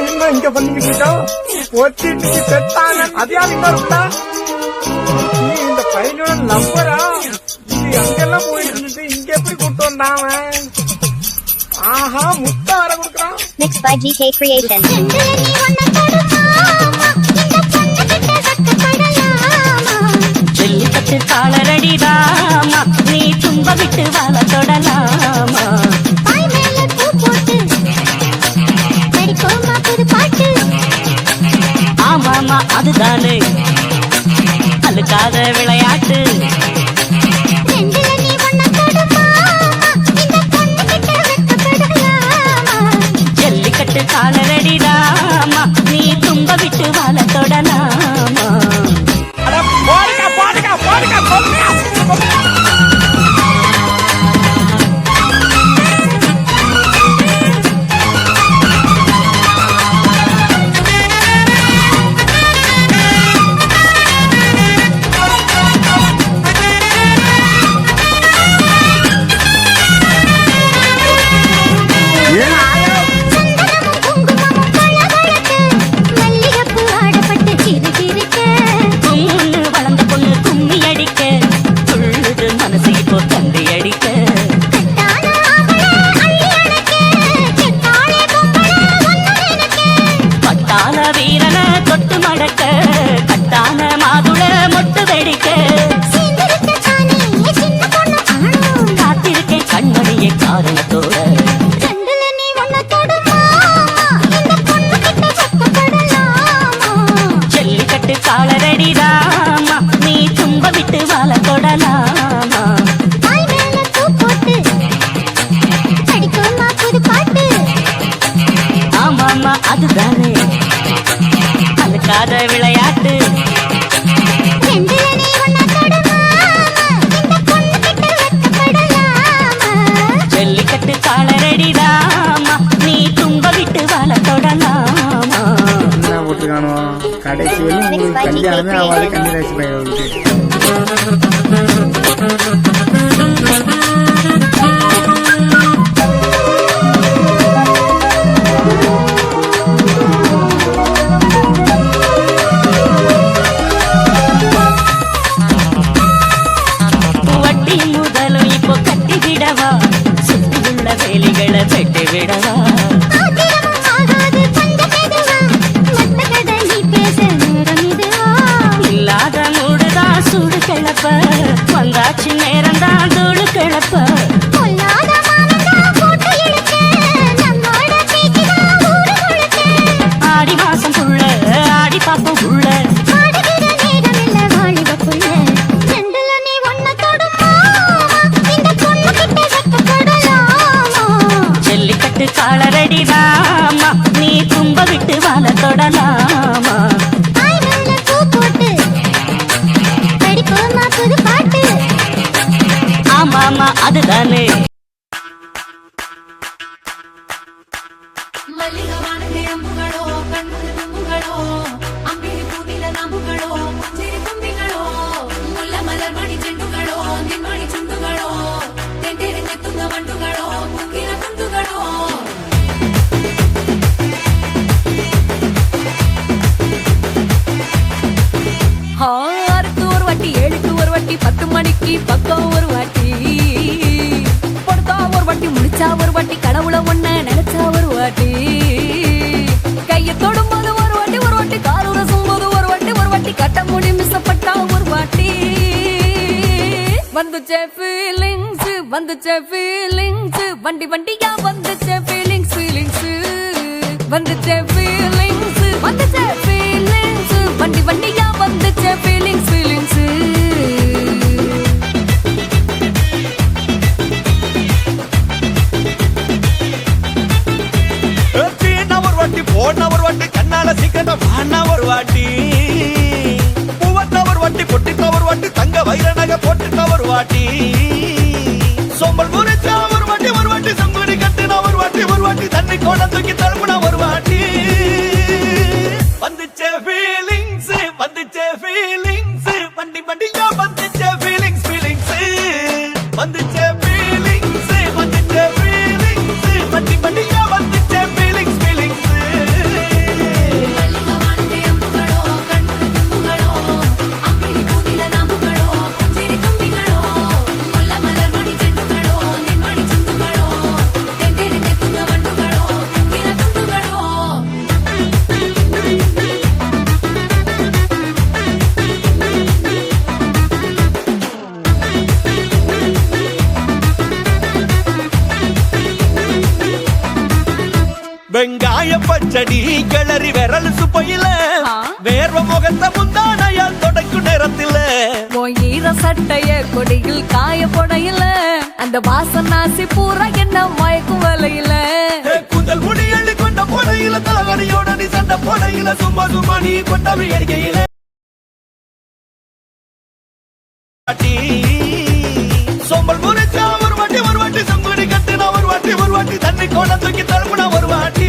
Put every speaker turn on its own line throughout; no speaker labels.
இன்னும் இங்க பண்ணிக்கிட்டோம் ஒத்திட்டு பெத்தான அது யார் இன்னும் இருந்தா நீ இந்த பையனோட நம்பரா இது எங்கெல்லாம் போயிட்டு இருந்துட்டு இங்க எப்படி கூட்டு வந்தாங்க ஆஹா முத்தார கொடுக்குறான்
மிக்ஸ் பை ஜிகே
கிரியேஷன் விட்டு காலரடிதாமா நீ தும்ப விட்டு வாழ தொடலாமா? ஆமாமா அதுதானே. அதுக்காத விளையாட்டு. அடிராமா நீ தும்ப விட்டு வாழ தொடலாமா? ஆமாமா அதுதானே. அதுக்காத விளையாட்டு. ஜல்லிக்கட்டு காலரடிதான் ഞാൻ ആ വാൽ
കണ്ണിലാഴ്ച പ്രയോഗിക്കും
ஆமா அதுதானே?
வந்துச்சே ஃபீலிங்ஸ் வந்துச்சே ஃபீலிங்ஸ் வண்டி வண்டியா வந்துச்சே ஃபீலிங்ஸ் ஃபீலிங்ஸ் வந்துச்சே ஃபீலிங்ஸ் வந்துச்சே ஃபீலிங்ஸ் வண்டி வண்டியா
வாட்டி. சோம்பல் ஒரு வாட்டி ஒரு வாட்டி சங்குடி கட்டுனா ஒரு வாட்டி ஒரு வாட்டி தண்ணி கோடம் தூக்கி தழுப்புனா பச்சடி கிளறி விரல் சுப்பையில. வேர்வ முகத்த முந்தானையால் தொடக்கும் நேரத்துல.
ஈர சட்டைய கொடியில் காய போடையில. அந்த வாசனாசி பூரா என்ன மயக்கும் வலையில.
கூந்தல் முடி அள்ளி கொண்ட போடையில தலகடியோட நீ சண்டை போடையில சும்மா சும்மா நீ கொண்டவி அடிக்கையில. சோம்பல் முறைச்சா ஒரு வாட்டி ஒரு வாட்டி சங்குடி கட்டுனா ஒரு வாட்டி ஒரு வாட்டி தண்ணி கோண தூக்கி தழுப்புனா ஒரு வாட்டி.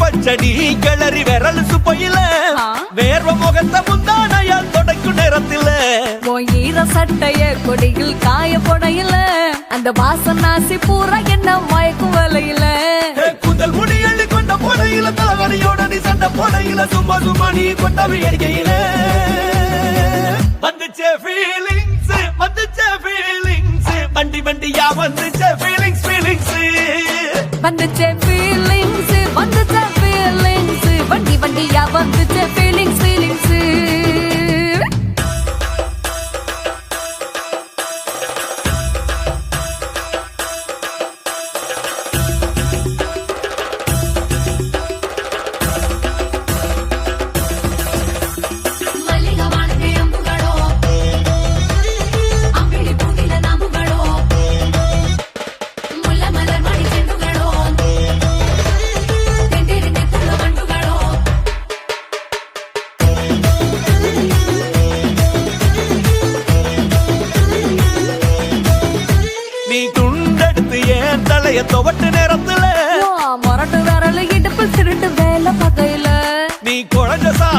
பச்சடி கிளறி விரல் சுப்பையில. வேர்வ முகத்த முந்தானையால் தொடக்கும் நேரத்துல.
ஈர சட்டைய கொடியில் காய போடையில. அந்த வாசனாசி பூரா என்ன மயக்கும் வலையில.
கூந்தல் முடி அள்ளி கொண்ட போடையில தலகடியோட நீ சண்டை போடையில சும்மா சும்மா நீ கொண்டவி அடிக்கையில வந்துச்சே ஃபீலிங்ஸ் வந்துச்சே ஃபீலிங்ஸ் வண்டி வண்டியா வந்துச்சே ஃபீலிங்ஸ் ஃபீலிங்ஸ்
வந்துச்சே ஃபீலிங்ஸ் வண்டி வண்டியா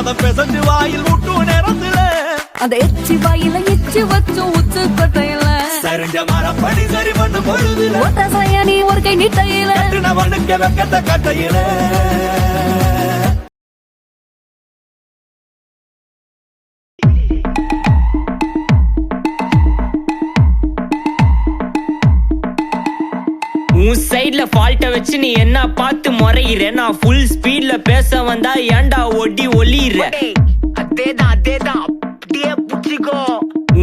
சாதம் பிசைஞ்சு வாயில் விட்டு நேரத்துல
அந்த எச்சி வாயில எச்சி வச்சு உச்சு கொட்டையில.
சரிஞ்ச மரப்படி சரி பண்ணு பொழுதுல.
ஓட்ட சாயா நீ ஒரு கை நீட்டையில.
கட்டுனவனுக்கு வெக்கத்த கட்டையில.
உன் சைடுல ஃபால்ட்ட வச்சு நீ என்ன பார்த்து முறையிற? நான் ஃபுல் ஸ்பீட்ல பேச வந்தா ஏன்டா ஒடி ஒளியிற? அதேதான் அதேதான். அப்படியே புடிச்சிக்கோ.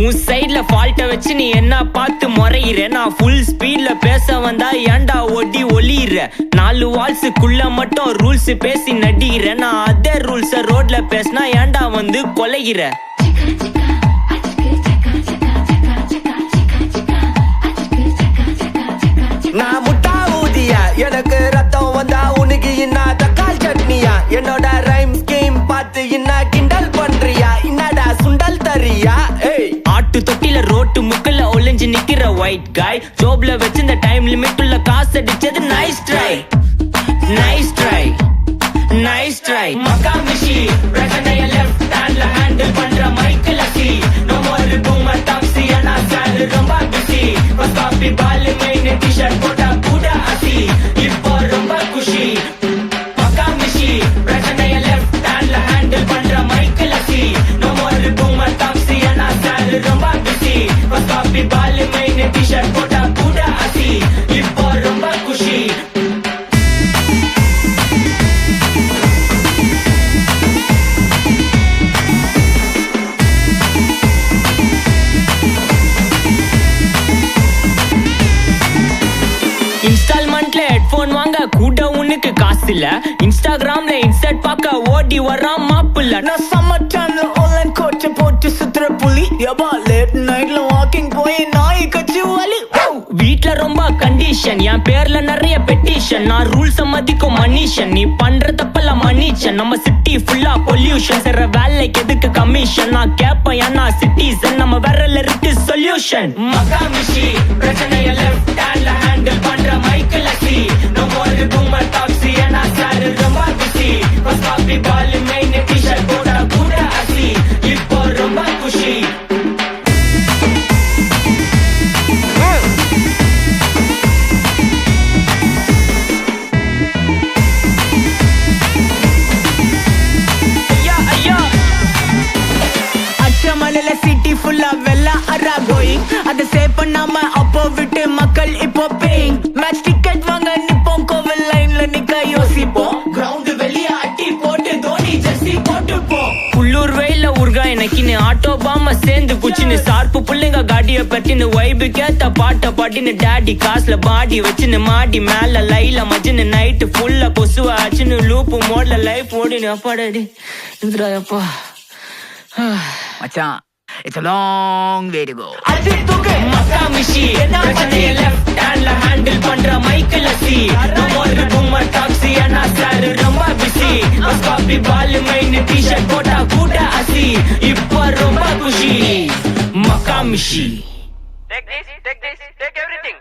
உன் சைடுல ஃபால்ட்ட வச்சு நீ என்ன பார்த்து முறையிற? நான் ஃபுல் ஸ்பீட்ல பேச வந்தா ஏன்டா ஒடி ஒளியிற? நாலு வால்ஸுக்குள்ள மட்டும் ரூல்ஸ் பேசி நடிகிற. நான் அதே ரூல்ஸ ரோட்ல பேசினா ஏன்டா வந்து கொலைகிற
நான் முட்டா ஊதியா எனக்கு ரத்தம் வந்தா உனக்கு இன்னா தக்காள் சட்னியா? என்னோட ரைம் ஸ்கீம் பார்த்து இன்னா கிண்டல் பண்றியா? என்னடா சுண்டல் தரியா ஏய்.
ஆட்டு தொட்டில ரோட்டு முக்கல ஒளிஞ்சு நிக்கிற ஒயிட் காய் ஜோப்ல வச்சிருந்த டைம் லிமிட் உள்ள காசு அடிச்சது nice try nice try nice try மக்கா மிஷி பிரச்சனைய பஸ் காபி பால் மெயின் டி-ஷர்ட் போட்டா கூட அசி இன்ஸ்டாகிராம்ல இன்ஸ்டர்ட் பார்க்க ஓடி வர்றான் மாப்பிள்ள.
நான் டைம்ல ஆன்லைன் கோச்ச போட்டு சுத்துற புலி. எபா லேட் நைட்ல வாக்கிங் போய் நாய் கச்சி வலி.
வீட்ல ரொம்ப கண்டிஷன் என் பேர்ல நிறைய பெட்டிஷன் நான் ரூல்ஸ் மதிக்கும் மனுஷன். நீ பண்ற தப்பெல்லாம் மன்னிச்சன். நம்ம சிட்டி ஃபுல்லா பொல்யூஷன் செய்ற வேலைக்கு எதுக்கு கமிஷன் நான் கேப்பேன் ஏன்னா சிட்டிசன் நம்ம விரல்ல இருக்கு சொல்யூஷன் மகாமிஷி பிரச்சனைய லெஃப்ட் ஹேண்ட்ல ஹேண்டில் பண்ற மைக்கேல் காப்பி பால் மெயின் டிஷர்ட் போட்டா கூட அசி இப்போ ரொம்ப குஷி
ஃபுல்லா அரா கோயிங் சேவ் பண்ணாம அப்போ விட்டு மக்கள் இப்போ பேயிங்
உள்ளூர் வெயில உருகா எனக்குன்னு ஆட்டோ பாம சேர்ந்து குச்சின்னு. சார்பு புள்ளைங்க காடிய பட்டின்னு வைபு கேத்த பாட்ட பாட்டின்னு டாடி காசுல பாடி வச்சுன்னு மாடி மேல லைல மஜின்னு நைட்டு ஃபுல்லா கொசுவ ஆச்சுன்னு லூப்பு மோட்ல லைஃப் ஓடினு அப்பாடாடி இந்திராயப்பா
மச்சான் it's a long way to go.
மக்கா மிஷி பிரச்சனைய லெஃப்ட் ஹேண்ட்ல ஹேண்டில் பண்ற மைக்கேல் சி. நம்ம ஒரு பூமர் டாக்ஸி அண்ணா சார் ரொம்ப பிஸி காப்பி பால் மெயின் டி-ஷர்ட் போட்டா கூட அசி இப்போ ரொம்ப குஷி மக்கா மிஷி
Take this, take this, take everything.